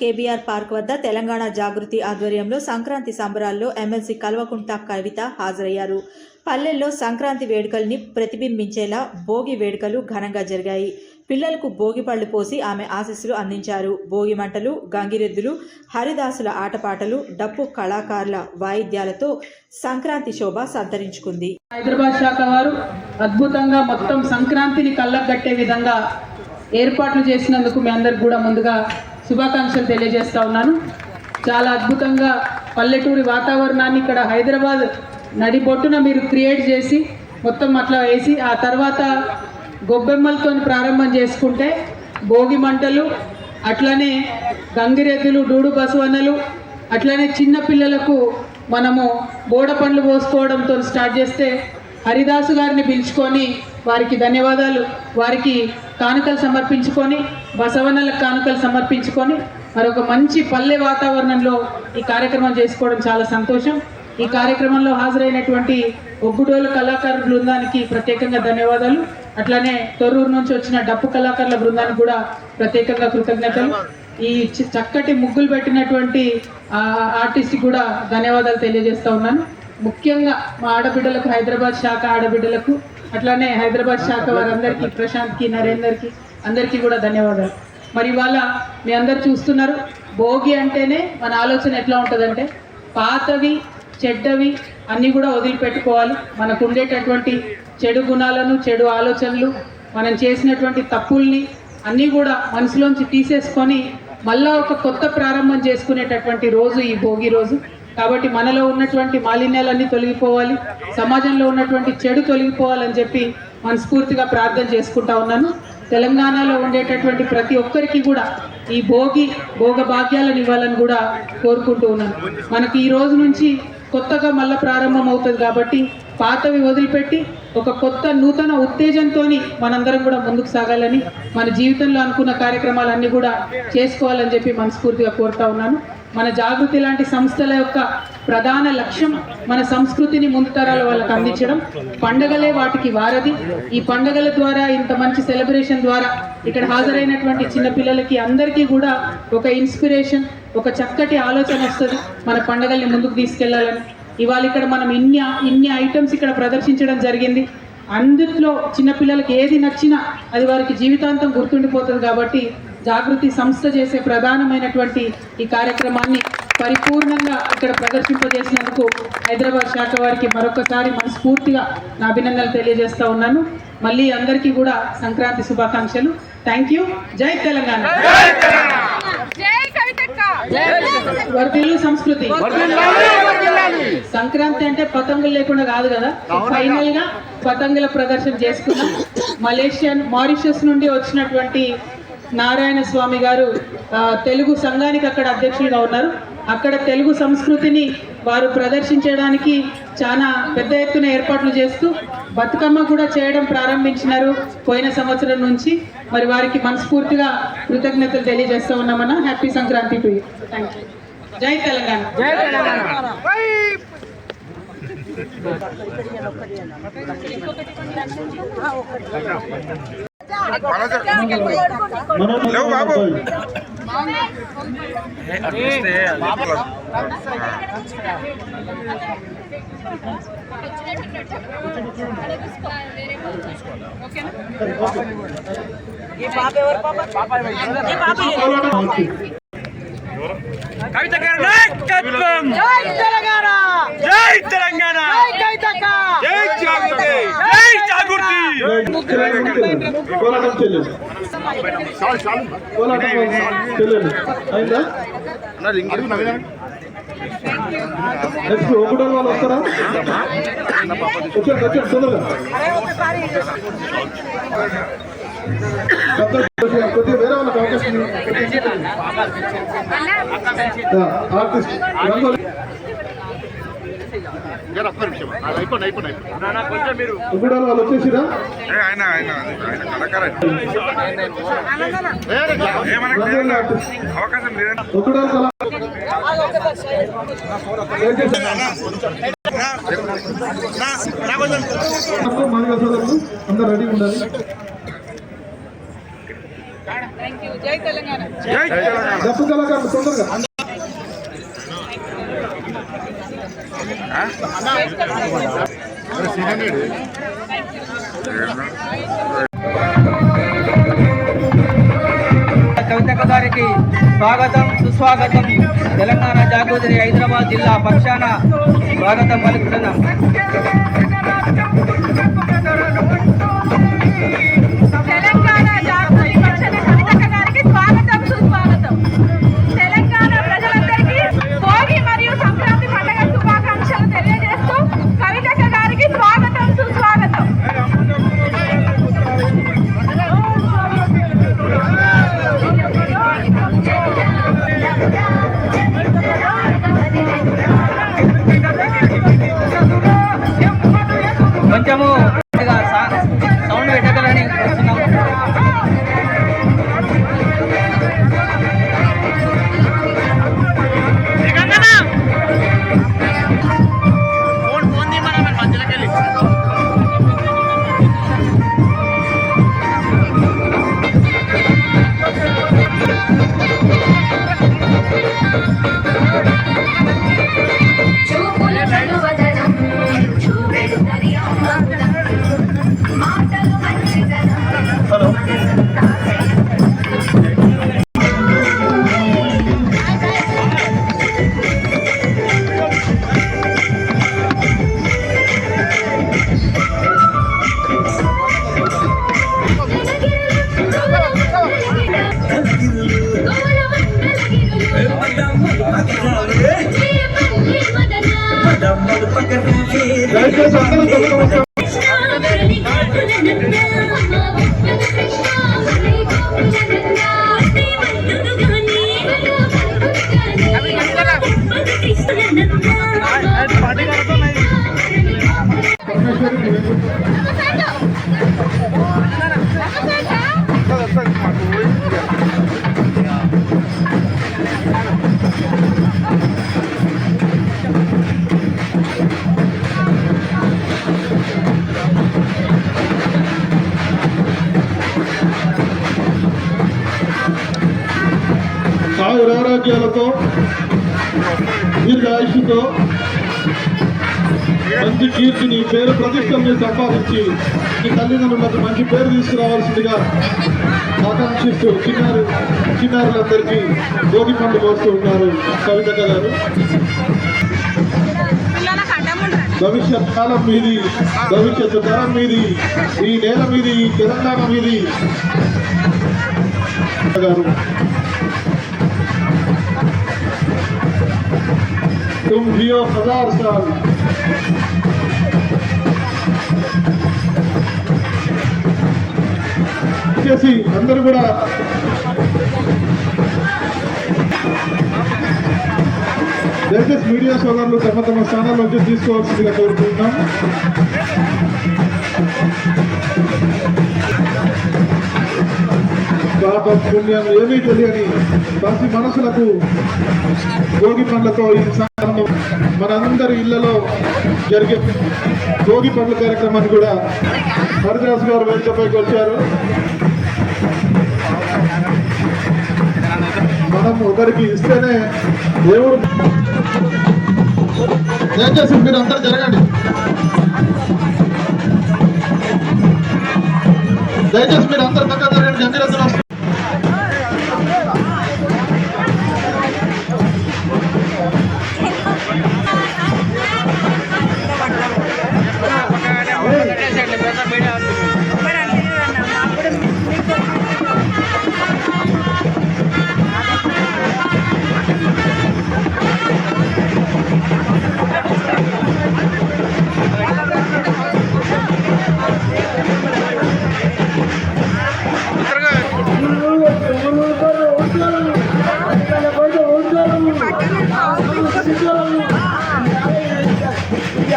KBR park వద్ద తెలంగాణ జాగృతి ఆధ్వర్యంలో సంక్రాంతి సంబరాల్లో ఎమ్మెల్సీ కల్వకుంట్ల కవిత హాజరయ్యారు. పల్లెల్లో సంక్రాంతి వేడుకల్ని ప్రతిబింబించేలా భోగి వేడుకలు ఘనంగా జరిగాయి. పిల్లలకు భోగి పళ్ళు పోసి ఆమె ఆశీస్సులు అందించారు. భోగి మంటలు గంగిరెద్దులు హరిదాసుల ఆటపాటలు డప్పు కళాకారుల వాయిద్యాలతో సంక్రాంతి శోభ సంతరించుకుంది. హైదరాబాద్ శాఖ వారు అద్భుతంగా మొత్తం సంక్రాంతిని కళ్ళగట్టే విధంగా ఏర్పాట్లు చేసినందుకు మీ అందరికి కూడా ముందుగా శుభాకాంక్షలు తెలియజేస్తూ ఉన్నాను. చాలా అద్భుతంగా పల్లెటూరి వాతావరణాన్ని ఇక్కడ హైదరాబాద్ నడిబొట్టున మీరు క్రియేట్ చేసి మొత్తం అట్లా వేసి ఆ తర్వాత గొబ్బెమ్మలతో ప్రారంభం చేసుకుంటే భోగి మంటలు అట్లనే గంగిరెద్దులు డూడు బసవన్నలు అట్లనే చిన్న పిల్లలకు మనము బోడ పండ్లు పోసుకోవడంతో స్టార్ట్ చేస్తే హరిదాసు గారిని పిలుచుకొని వారికి ధన్యవాదాలు. వారికి కానుకలు సమర్పించుకొని బసవన్నలకు కానుకలు సమర్పించుకొని మరొక మంచి పల్లె వాతావరణంలో ఈ కార్యక్రమం చేసుకోవడం చాలా సంతోషం. ఈ కార్యక్రమంలో హాజరైనటువంటి ఒగ్గుడోలు కళాకారుల బృందానికి ప్రత్యేకంగా ధన్యవాదాలు. అట్లానే తొర్రూరు నుంచి వచ్చిన డప్పు కళాకారుల బృందానికి కూడా ప్రత్యేకంగా కృతజ్ఞతలు. ఈ చక్కటి ముగ్గులు పెట్టినటువంటి ఆర్టిస్ట్ కూడా ధన్యవాదాలు తెలియజేస్తా ఉన్నాను. ముఖ్యంగా మా ఆడబిడ్డలకు హైదరాబాద్ శాఖ ఆడబిడ్డలకు అట్లానే హైదరాబాద్ శాఖ వారందరికీ ప్రశాంత్కి నరేందర్కి అందరికీ కూడా ధన్యవాదాలు. మరి ఇవాళ మీ అందరు చూస్తున్నారు భోగి అంటేనే మన ఆలోచన ఎట్లా ఉంటుందంటే పాతవి చెడ్డవి అన్నీ కూడా వదిలిపెట్టుకోవాలి. మనకు ఉండేటటువంటి చెడు గుణాలను చెడు ఆలోచనలు మనం చేసినటువంటి తప్పుల్ని అన్నీ కూడా మనసులోంచి తీసేసుకొని మళ్ళా ఒక కొత్త ప్రారంభం చేసుకునేటటువంటి రోజు ఈ భోగి రోజు. కాబట్టి మనలో ఉన్నటువంటి మాలిన్యాలన్నీ తొలగిపోవాలి సమాజంలో ఉన్నటువంటి చెడు తొలగిపోవాలని చెప్పి మనస్ఫూర్తిగా ప్రార్థన చేసుకుంటా ఉన్నాను. తెలంగాణలో ఉండేటటువంటి ప్రతి ఒక్కరికి కూడా ఈ భోగి భోగ భాగ్యాలను ఇవ్వాలని కూడా కోరుకుంటూ ఉన్నాను. మనకి ఈ రోజు నుంచి కొత్తగా మళ్ళీ ప్రారంభం అవుతుంది కాబట్టి పాతవి వదిలిపెట్టి ఒక కొత్త నూతన ఉత్తేజంతో మనందరం కూడా ముందుకు సాగాలని మన జీవితంలో అనుకున్న కార్యక్రమాలన్నీ కూడా చేసుకోవాలని చెప్పి మనస్ఫూర్తిగా కోరుతా ఉన్నాను. మన జాగృతి లాంటి సంస్థల యొక్క ప్రధాన లక్ష్యం మన సంస్కృతిని ముందు తరాల వాళ్ళకి అందించడం. పండగలే వాటికి వారధి. ఈ పండగల ద్వారా ఇంత మంచి సెలబ్రేషన్ ద్వారా ఇక్కడ హాజరైనటువంటి చిన్నపిల్లలకి అందరికీ కూడా ఒక ఇన్స్పిరేషన్ ఒక చక్కటి ఆలోచన వస్తుంది. మన పండగల్ని ముందుకు తీసుకెళ్ళాలని. ఇవాళ ఇక్కడ మనం ఇన్ని ఇన్ని ఐటమ్స్ ఇక్కడ ప్రదర్శించడం జరిగింది. అందులో చిన్నపిల్లలకి ఏది నచ్చినా అది వారికి జీవితాంతం గుర్తుండిపోతుంది కాబట్టి జాగృతి సంస్థ చేసే ప్రధానమైనటువంటి ఈ కార్యక్రమాన్ని పరిపూర్ణంగా ఇక్కడ ప్రదర్శింపజేసినందుకు హైదరాబాద్ శాఖ వారికి మరొకసారి మనస్ఫూర్తిగా నా అభినందనలు తెలియజేస్తూ ఉన్నాను. మళ్ళీ అందరికీ కూడా సంక్రాంతి శుభాకాంక్షలు. థ్యాంక్ యూ జై తెలంగాణ. జై వర్ధిల్లు సంస్కృతి. సంక్రాంతి అంటే పతంగులు లేకుండా కాదు కదా? ఫైనల్గా పతంగుల ప్రదర్శన చేసుకున్నాం. మలేషియా మారిషస్ నుండి వచ్చినటువంటి నారాయణ స్వామి గారు తెలుగు సంఘానికి అక్కడ అధ్యక్షులుగా ఉన్నారు. అక్కడ తెలుగు సంస్కృతిని వారు ప్రదర్శించడానికి చాలా పెద్ద ఎత్తున ఏర్పాట్లు చేస్తూ బతుకమ్మ కూడా చేయడం ప్రారంభించినారు పోయిన సంవత్సరం నుంచి. మరి వారికి మనస్ఫూర్తిగా కృతజ్ఞతలు తెలియజేస్తూ ఉన్నామన్నా happy Sankranti to thank you జై తెలంగాణ. జై తెలంగాణ. లేవు బాబు కవిత గారి నాయకత్వం! జై తెలంగాణ! జై తెలంగాణ! జై జాగృతి కోలాటం చెల్లెలు కోలాటం చెల్లెలు అయిందా నెక్స్ట్ ఒకటో వాళ్ళు వస్తారా వచ్చారు వచ్చారు తొందరగా కొద్దిగా వేరే వాళ్ళకి అవకాశం ఆర్టిస్ట్ వాళ్ళు వచ్చేసిరా? ఆయన ఆయన ఆయన అవకాశం లేదండి. అందరు రెడీ ఉండాలి. జై తెలంగాణ. జై తెలంగాణ. తొందరగా. కవితక్క గారికి స్వాగతం సుస్వాగతం. తెలంగాణ జాగృతి హైదరాబాద్ జిల్లా పక్షాన స్వాగతం పలుకుతున్నాం. దయచేసి ఆరోగ్యాలతో దీర్ఘాయుషుతో మంచి కీర్తిని పేరు ప్రతిష్టల్ని సంపాదించి ఈ తల్లిదండ్రులకు మంచి పేరు తీసుకురావాల్సిందిగా ఆకాంక్షిస్తూ చిన్నారు చిన్నారులందరికీ భోగి పండు పోస్తూ ఉన్నారు కవిత గారు. భవిష్యత్ కాలం మీది భవిష్యత్తు తరం మీది ఈ నేల మీది ఈ తెలంగాణ మీది. గారు. तुम जियो हजार साल చేసి అందరూ కూడా దయచేసి మీడియా సోదరులు తమ తమ స్థానాల్లోకి తీసుకోవాల్సిందిగా కోరుకుంటున్నాం పాపం పుణ్యం ఏమీ తెలియని ప్రతి మనసులకు భోగి పండ్లతో ఈ సందర్భంలో మనందరి ఇళ్ళలో జరిగే భోగి పండ్ల కార్యక్రమాన్ని కూడా హరిదాస్ గారు వేదికపైకి వచ్చారు. మనం ఒకరికి ఇస్తేనే దేవుడు దయచేసి మీరు అందరు జరగండి. దయచేసి మీరు అందరు పక్క జరగండి. గంగిరెద్దులు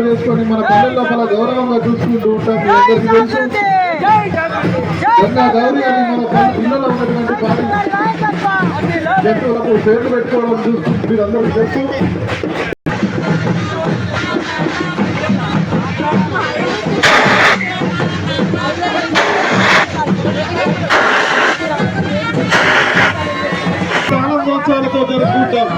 వస్త్రాలను అలంకరింపజేసుకొని మన పల్లె లోపల గౌరవంగా చూసుకుంటూ ఉంటాం మీ అందరికీ తెలుసు. గంగా గౌరీ అని మన పల్లె ఇళ్ళలో ఉన్నటువంటి జంతువులకు పేర్లు పెట్టుకోవడం చూసుకుంటూ మీరందరూ తెలుసు. జరుపుకుంటాం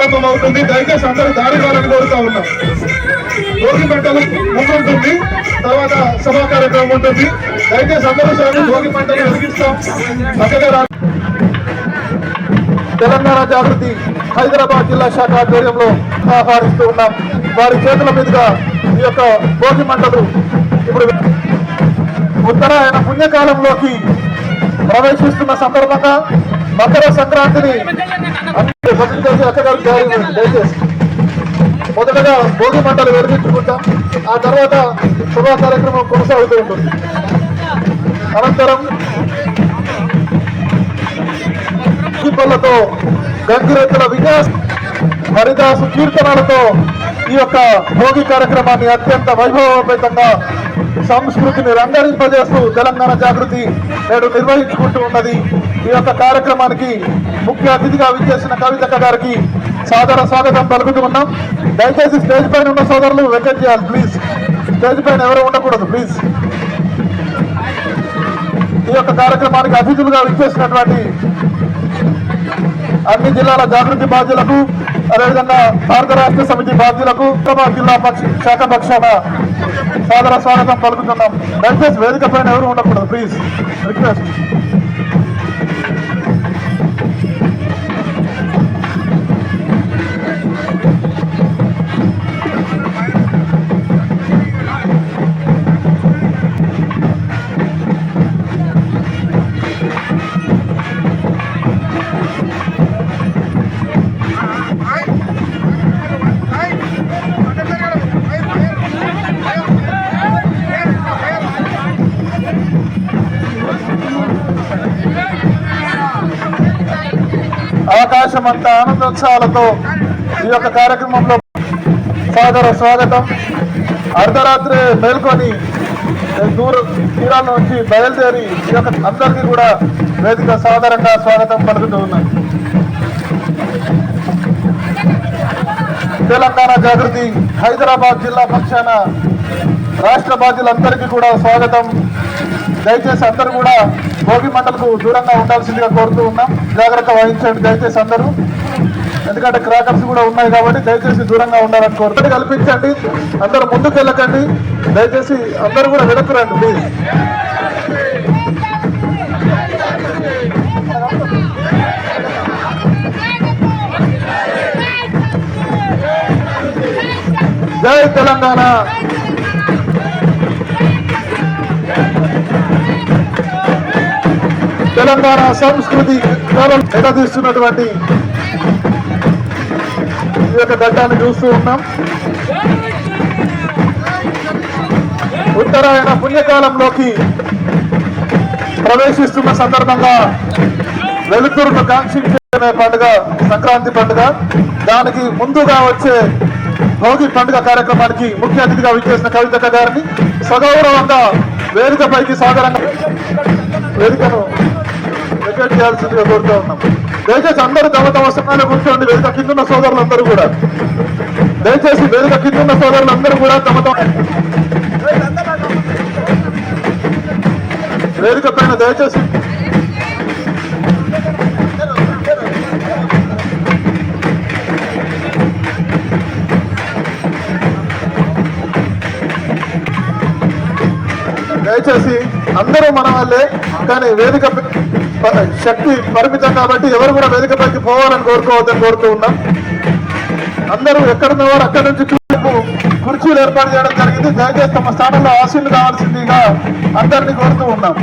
ప్రారంభం అవుతుంది. దయచేసి అందరూ దారి వారని కోరుతా ఉన్నాం. భోగి పంటలు ముందుంటుంది. తర్వాత సభా కార్యక్రమం ఉంటుంది. దయచేసి అందరూ సార్ భోగి పంటలు వెలిగిస్తాం చక్కగా తెలంగాణ జాగృతి హైదరాబాద్ జిల్లా శాఖ ఆధ్వర్యంలో ఆహ్వానిస్తూ ఉన్నాం. వారి చేతుల మీదుగా ఈ యొక్క భోగి మంటలు ఇప్పుడు ఉత్తరాయణ పుణ్యకాలంలోకి ప్రవేశిస్తున్న సందర్భంగా మకర సంక్రాంతిని అందరూ భక్తి దయచేసి మొదటగా భోగి మంటలు వెలిగించుకుంటాం ఆ తర్వాత శుభ కార్యక్రమం కొనసాగుతూ ఉంటుంది. అనంతరం దీపాలతో గంగిరెత్తుల వికాస్ హరిదాసు కీర్తనలతో ఈ యొక్క భోగి కార్యక్రమాన్ని అత్యంత వైభవపేతంగా సంస్కృతిని రంగరింపజేస్తూ తెలంగాణ జాగృతి నేడు నిర్వహించుకుంటూ ఉన్నది. ఈ యొక్క కార్యక్రమానికి ముఖ్య అతిథిగా విచ్చేసిన కవిత గారికి సాదర స్వాగతం పలుకుతూ ఉన్నాం. దయచేసి స్టేజ్ పైన ఉన్న సోదరులు వెకెట్ చేయాలి ప్లీజ్. స్టేజ్ పైన ఎవరు ఉండకూడదు ప్లీజ్. ఈ యొక్క కార్యక్రమానికి అతిథులుగా విచ్చేసినటువంటి అన్ని జిల్లాల జాగృతి బాధ్యులకు అదేవిధంగా భారత రాష్ట్ర సమితి బాధ్యులకు హైదరాబాద్ జిల్లా పక్ష శాఖ పక్షాన సాదర స్వాగతం పలుకుతున్నాం. దయచేసి వేదిక పైన ఎవరు ఉండకూడదు ప్లీజ్. రిక్వెస్ట్. అవకాశం అంత ఆనందోత్సవాలతో ఈ యొక్క కార్యక్రమంలో సాదర స్వాగతం. అర్ధరాత్రి మేల్కొని దూర తీరాల నుంచి బయలుదేరి ఈ యొక్క అందరికీ కూడా వేదిక సాదరంగా స్వాగతం పలుకుతూ ఉన్నాను తెలంగాణ జాగృతి హైదరాబాద్ జిల్లా పక్షాన రాష్ట్ర బాధ్యులందరికీ కూడా స్వాగతం. దయచేసి అందరూ కూడా భోగి మంటలకు దూరంగా ఉండాల్సిందిగా కోరుతూ ఉన్నాం. జాగ్రత్త వహించండి దయచేసి అందరూ. ఎందుకంటే క్రాకర్స్ కూడా ఉన్నాయి కాబట్టి దయచేసి దూరంగా ఉండాలని కోరుతుంది కల్పించండి అందరూ ముందుకు వెళ్ళకండి దయచేసి అందరూ కూడా వెనక్కు ప్లీజ్ జై తెలంగాణ. తెలంగాణ సంస్కృతి ఎడదీస్తున్నటువంటి ఈ యొక్క ఘట్టాన్ని చూస్తూ ఉన్నాం. ఉత్తరాయణ పుణ్యకాలంలోకి ప్రవేశిస్తున్న సందర్భంగా వెలుతురును కాంక్షించే పండుగ సంక్రాంతి పండుగ. దానికి ముందుగా వచ్చే భోగి పండుగ కార్యక్రమానికి ముఖ్య అతిథిగా విచ్చేసిన కవితక్క గారిని సగౌరవంగా వేదికపైకి సాధారణంగా వేదికను వెకేట్ చేయాల్సిందిగా కోరుతా ఉన్నాం. దయచేసి అందరూ తమ తమ స్థానాలు కూర్చోండి వేదిక కిందున్న సోదరులందరూ కూడా. దయచేసి వేదిక కిందున్న సోదరులందరూ కూడా తమ తమ వేదిక పైన దయచేసి దయచేసి అందరూ మన వాళ్ళే కానీ వేదిక శక్తి పరిమితం కాబట్టి ఎవరు కూడా వేదిక పైకి పోవాలని కోరుకోవద్దని కోరుతూ ఉన్నాం. అందరూ ఎక్కడున్న వారు అక్కడి నుంచి కుర్చీలు ఏర్పాటు చేయడం జరిగింది. దయచేసి తమ స్థానంలో ఆశీలు కావాల్సిందిగా అందరినీ కోరుతూ ఉన్నాం.